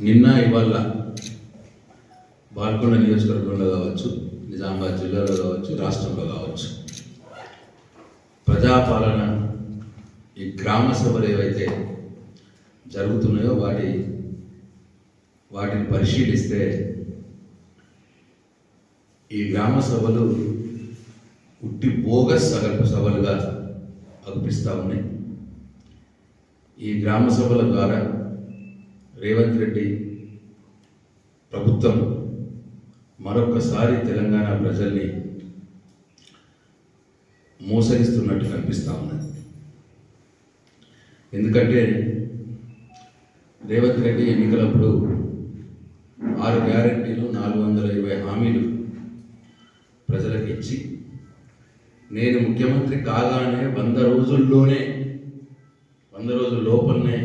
నిన్న ఇవాళ బాల్కొండ నియోజకవర్గంలో కావచ్చు నిజామాబాద్ జిల్లాలో కావచ్చు రాష్ట్రంలో కావచ్చు. ప్రజాపాలన ఈ గ్రామ సభలు ఏవైతే జరుగుతున్నాయో వాటి వాటిని పరిశీలిస్తే ఈ గ్రామ సభలు ఉట్టి బోగస్ సగల్ప సభలుగా అనిపిస్తూ ఉన్నాయి. ఈ గ్రామ సభల ద్వారా రేవంత్ రెడ్డి ప్రభుత్వం మరొకసారి తెలంగాణ ప్రజల్ని మోసగిస్తున్నట్టు కనిపిస్తూ ఉన్నది. ఎందుకంటే రేవంత్ రెడ్డి ఎన్నికలప్పుడు ఆరు గ్యారెంటీలు నాలుగు వందల ఇరవై హామీలు ప్రజలకు ఇచ్చి నేను ముఖ్యమంత్రి కాగానే వంద రోజుల్లోనే వంద రోజుల లోపలనే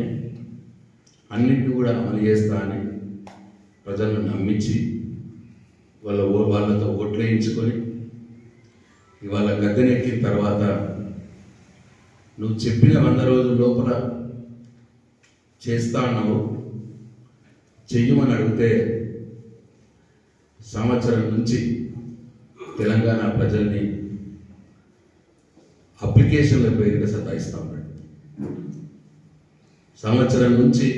అన్నింటినీ కూడా అమలు చేస్తా అని ప్రజలను నమ్మించి వాళ్ళ ఓ- వాళ్ళతో ఓట్లు వేయించుకొని ఇవాళ గద్దెనెక్కిన తర్వాత నువ్వు చెప్పిన వంద రోజుల లోపల చేస్తా అన్నావు. చెయ్యమని అడిగితే సంవత్సరం నుంచి తెలంగాణ ప్రజల్ని అప్లికేషన్ల పేరిట సతాయిస్తా ఉన్నాడు. సంవత్సరం నుంచి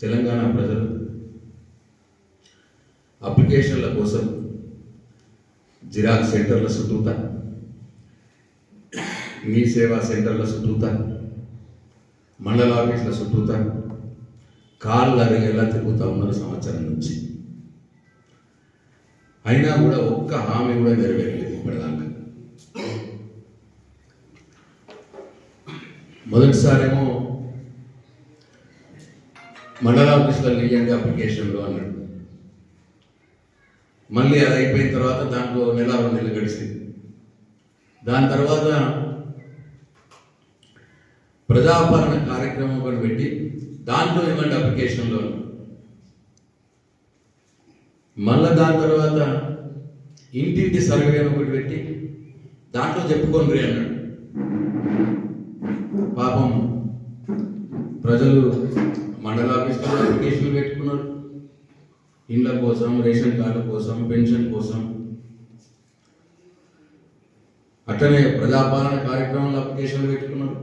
తెలంగాణ ప్రజలు అప్లికేషన్ల కోసం జిరాక్స్ సెంటర్ల చుట్టూతా మీ సేవా సెంటర్ల చుట్టూతా మండల ఆఫీసుల చుట్టూతా కాళ్ళు అరిగేలా తిరుగుతూ ఉన్నారు సంవత్సరం నుంచి. అయినా కూడా ఒక్క హామీ కూడా నెరవేరలేదు ఇప్పటిదాకా. మొదటిసారేమో మండల ఆఫీస్లో ఇవ్వండి అప్లికేషన్లో అన్నాడు. మళ్ళీ అది అయిపోయిన తర్వాత దాంట్లో నెల రెండు నెలలు గడిచింది. దాని తర్వాత ప్రజాపాలన కార్యక్రమం ఒకటి పెట్టి దాంట్లో ఇవ్వండి అప్లికేషన్లో మళ్ళా దాని తర్వాత ఇంటింటి సర్వే ఒకటి పెట్టి దాంట్లో చెప్పుకోండి అన్నాడు. పాపం ప్రజలు మండల ఆఫీస్లో అప్లికేషన్లు పెట్టుకున్నారు ఇండ్ల కోసం రేషన్ కార్డు కోసం పెన్షన్ కోసం. అట్లనే ప్రజాపాలన కార్యక్రమంలో అప్లికేషన్లు పెట్టుకున్నారు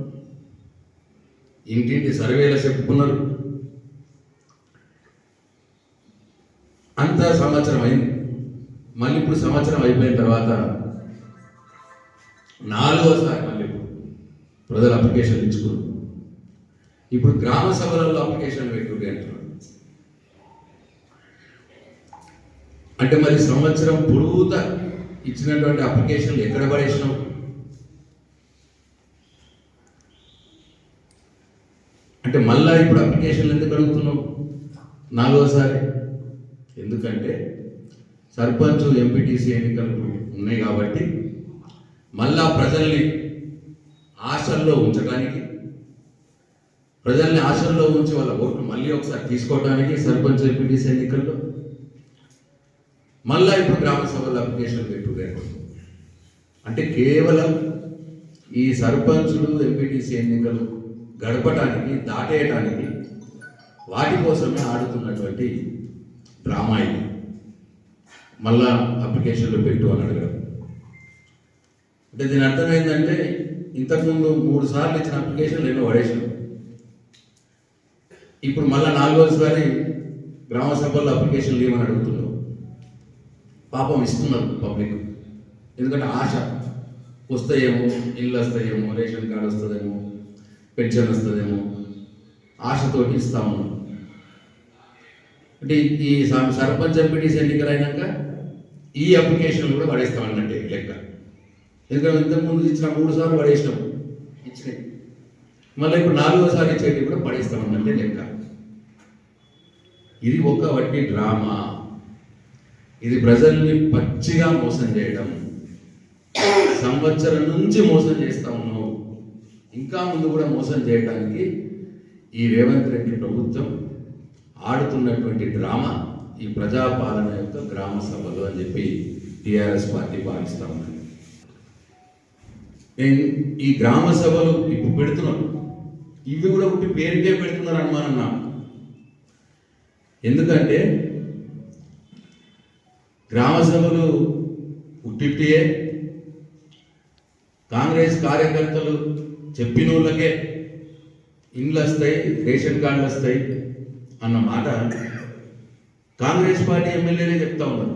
ఇంటింటి సర్వేలు చెప్పుకున్నారు అంత సంవత్సరం అయింది. మళ్ళీ ఇప్పుడు సంవత్సరం అయిపోయిన తర్వాత నాలుగోసారి మళ్ళీ ప్రజలు అప్లికేషన్ ఇచ్చుకున్నారు. ఇప్పుడు గ్రామ సభలలో అప్లికేషన్ పెట్టుకుంటే అంటున్నారు అంటే మరి సంవత్సరం పొడుగుత ఇచ్చినటువంటి అప్లికేషన్లు ఎక్కడ పడేసినాం అంటే మళ్ళా ఇప్పుడు అప్లికేషన్లు ఎందుకు అడుగుతున్నావు? నాలుగోసారి. ఎందుకంటే సర్పంచ్ ఎంపీటీసీ ఎన్నికలు ఉన్నాయి కాబట్టి మళ్ళా ప్రజల్ని ఆశల్లో ఉంచడానికి ప్రజల్ని ఆశల్లో ఉంచి వాళ్ళ ఓట్లు మళ్ళీ ఒకసారి తీసుకోవడానికి సర్పంచ్ ఎంపీటీసీ ఎన్నికల్లో మళ్ళా ఇప్పుడు గ్రామ సభలో అప్లికేషన్ పెట్టుకోరు అంటే కేవలం ఈ సర్పంచులు ఎంపీటీసీ ఎన్నికలు గడపటానికి దాటేయటానికి వాటి కోసమే ఆడుతున్నటువంటి డ్రామా ఇది మళ్ళా అప్లికేషన్లు పెట్టు అని అడగడం. అంటే దీని అర్థం ఏంటంటే ఇంతకుముందు మూడు సార్లు ఇచ్చిన అప్లికేషన్లు నేను పడేసాను. ఇప్పుడు మళ్ళా నాలుగోసారి గ్రామ సభల్లో అప్లికేషన్లు ఇవ్వమని అడుగుతున్నాం పాపం ఇస్తున్నారు పబ్లిక్. ఎందుకంటే ఆశ వస్తాయేమో ఇల్లు వస్తాయేమో రేషన్ కార్డు వస్తుందేమో పెన్షన్ వస్తుందేమో ఆశతోటి ఇస్తా ఉన్నాం అంటే ఈ సర్పంచ్ ఎంపీటీసీ ఎన్నికలు అయినాక ఈ అప్లికేషన్ కూడా పడేస్తామన్నట్టే లెక్క. ఎందుకంటే ఇంతకుముందు ఇచ్చిన మూడు సార్లు పడేసినాం. ఇచ్చినాయి. మళ్ళీ ఇప్పుడు నాలుగోసారి ఇచ్చేటి కూడా పడేస్తామన్నట్టే లెక్క. ఇది ఒక వట్టి డ్రామా. ఇది ప్రజల్ని పచ్చిగా మోసం చేయడం. సంవత్సరం నుంచి మోసం చేస్తా ఉన్నావు ఇంకా ముందు కూడా మోసం చేయడానికి ఈ రేవంత్ రెడ్డి ప్రభుత్వం ఆడుతున్నటువంటి డ్రామా ఈ ప్రజాపాలన యొక్క గ్రామ సభలు అని చెప్పి టిఆర్ఎస్ పార్టీ భావిస్తా ఉన్నది నేను ఈ గ్రామ సభలు ఇప్పుడు పెడుతున్నాను. ఇవి కూడా ఒకటి పేరుకే పెడుతున్నారు అనుమానం నాకు. ఎందుకంటే గ్రామ సభలు పుట్టిట్టియే కాంగ్రెస్ కార్యకర్తలు చెప్పిన వాళ్ళకే ఇండ్లు వస్తాయి రేషన్ కార్డులు వస్తాయి అన్న మాట కాంగ్రెస్ పార్టీ ఎమ్మెల్యేనే చెప్తా ఉన్నారు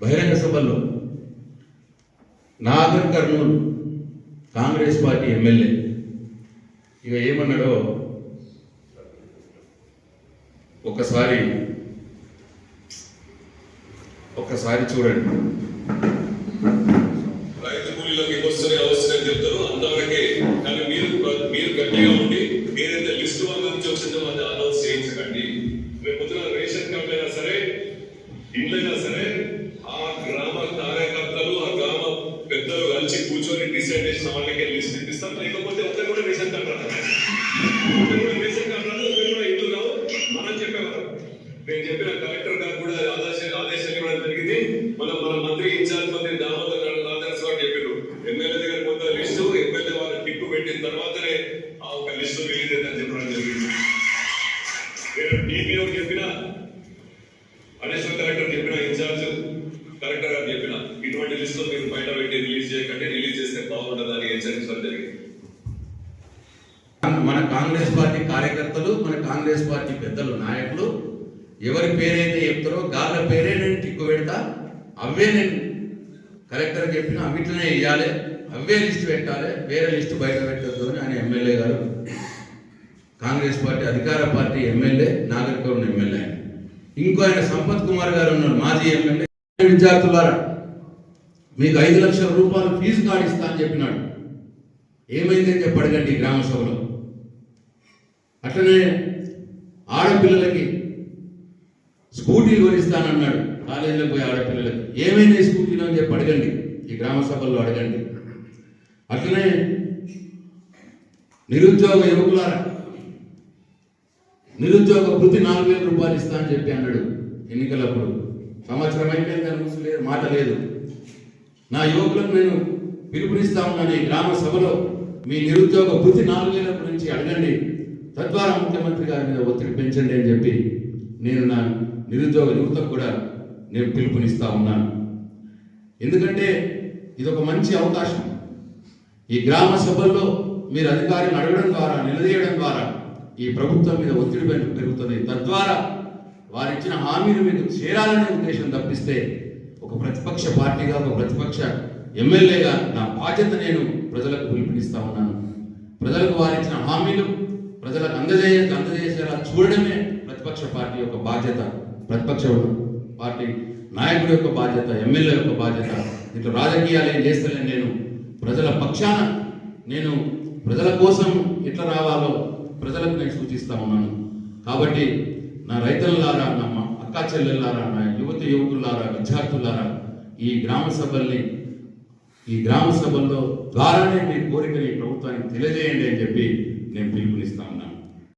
బహిరంగ సభల్లో. Nagar Kurnool Congress party MLA. ఇక ఏమన్నాడో ఒకసారి ఒకసారి చూడండి. రైతు కూలీలకు వస్తున్నాయి అవసరం చెప్తారు? అంతవరకే కానీ మీరు మీరు గట్టిగా ఉండి ఏదైతే లిస్ట్ వాళ్ళ నుంచి వచ్చిందో అది అనౌన్స్ చేయించకండి. రేపు పొద్దున రేషన్ కార్డు అయినా సరే ఇండ్లైనా సరే ఆ గ్రామ కార్యకర్తలు ఆ గ్రామ పెద్దలు కలిసి కూర్చొని డిసైడ్ చేసిన వాళ్ళకి లిస్ట్ ఇప్పిస్తాం లేకపోతే ఒకరు కూడా రేషన్ కార్డు రాదు ఒకరు కూడా రేషన్ కార్డు రాదు ఒకరు కూడా ఇల్లు రావు మనం చెప్పేవారు నేను చెప్పిన కలెక్టర్ గారు కూడా ఆదేశ ఆదేశాలు ఇవ్వడం జరిగింది మన మన మంత్రి ఇన్ఛార్జ్ మంత్రి దామోదర్ గారు గారు చెప్పారు. ఎమ్మెల్యే దగ్గర కొంత లిస్టు ఎమ్మెల్యే వాళ్ళ టిప్పు పెట్టిన తర్వాతనే ఆ ఒక లిస్టు రిలీజ్ అయిందని చెప్పడం జరిగింది. నేను డిపిఓ చెప్పిన అడిషనల్ కలెక్టర్ చెప్పిన ఇన్ఛార్జ్ కలెక్టర్ గారు చెప్పిన ఇటువంటి లిస్టు మీరు బయట పెట్టి రిలీజ్ చేయకంటే రిలీజ్ చేస్తే బాగుంటుందని హెచ్చరించడం జరిగింది. మన కాంగ్రెస్ పార్టీ కార్యకర్తలు మన కాంగ్రెస్ పార్టీ పెద్దలు నాయకులు ఎవరి పేరైతే చెప్తారో గాళ్ళ పేరే నేను టిక్కు పెడతా. అవే నేను కలెక్టర్ చెప్పిన అవిట్లనే వేయాలి అవే లిస్ట్ పెట్టాలి వేరే లిస్ట్ బయట పెట్టద్దు అని ఆయన ఎమ్మెల్యే గారు కాంగ్రెస్ పార్టీ అధికార పార్టీ ఎమ్మెల్యే నాగరికర్ణ ఎమ్మెల్యే ఆయన. ఇంకో ఆయన సంపత్ కుమార్ గారు ఉన్నారు మాజీ ఎమ్మెల్యే. విద్యార్థులారా మీకు ఐదు లక్షల రూపాయలు ఫీజు కాడిస్తా ఇస్తా అని చెప్పినాడు. ఏమైందని చెప్పి అడగండి గ్రామ సభలో. అట్లనే ఆడపిల్లలకి స్కూటీలు కొనిస్తానన్నాడు. కాలేజీలో పోయి ఆడపిల్లలకి ఏమైనా స్కూల్ అని చెప్పి అడగండి. ఈ గ్రామ సభల్లో అడగండి. అట్లనే నిరుద్యోగ యువకులారా నిరుద్యోగ వృత్తి నాలుగు వేల రూపాయలు ఇస్తా అని చెప్పి అన్నాడు ఎన్నికలప్పుడు. సంవత్సరం అయిపోయింది లేదు మాట లేదు. నా యువకులకు నేను పిలుపునిస్తా ఉన్నాను ఈ గ్రామ సభలో. మీ నిరుద్యోగ వృత్తి నాలుగు వేల గురించి అడగండి. తద్వారా ముఖ్యమంత్రి గారి మీద ఒత్తిడి పెంచండి అని చెప్పి నేను నా నిరుద్యోగ యువతకు కూడా నేను పిలుపునిస్తా ఉన్నాను. ఎందుకంటే ఇది ఒక మంచి అవకాశం. ఈ గ్రామ సభల్లో మీరు అధికారిని అడగడం ద్వారా నిలదీయడం ద్వారా ఈ ప్రభుత్వం మీద ఒత్తిడి పెరుగుతుంది తద్వారా వారు ఇచ్చిన హామీలు మీకు చేరాలనే ఉద్దేశం తప్పిస్తే ఒక ప్రతిపక్ష పార్టీగా ఒక ప్రతిపక్ష ఎమ్మెల్యేగా నా బాధ్యత నేను ప్రజలకు పిలుపునిస్తా ఉన్నాను. ప్రజలకు వారు ఇచ్చిన హామీలు ప్రజలకు అందజేయ అందజేసేలా చూడడమే ప్రతిపక్ష పార్టీ యొక్క బాధ్యత. ప్రతిపక్ష పార్టీ నాయకుడు యొక్క బాధ్యత ఎమ్మెల్యే యొక్క బాధ్యత. ఇట్లా రాజకీయాలు ఏం చేస్తలేను నేను. ప్రజల పక్షాన నేను ప్రజల కోసం ఎట్లా రావాలో ప్రజలకు నేను సూచిస్తా ఉన్నాను. కాబట్టి నా రైతులారా నా మా అక్కా చెల్లెళ్ళారా నా యువత యువకులారా విద్యార్థులారా ఈ గ్రామ సభల్ని ఈ గ్రామ సభల్లో ద్వారానే మీ కోరికని ప్రభుత్వానికి తెలియజేయండి అని చెప్పి నేను పిలుపునిస్తా ఉన్నాను.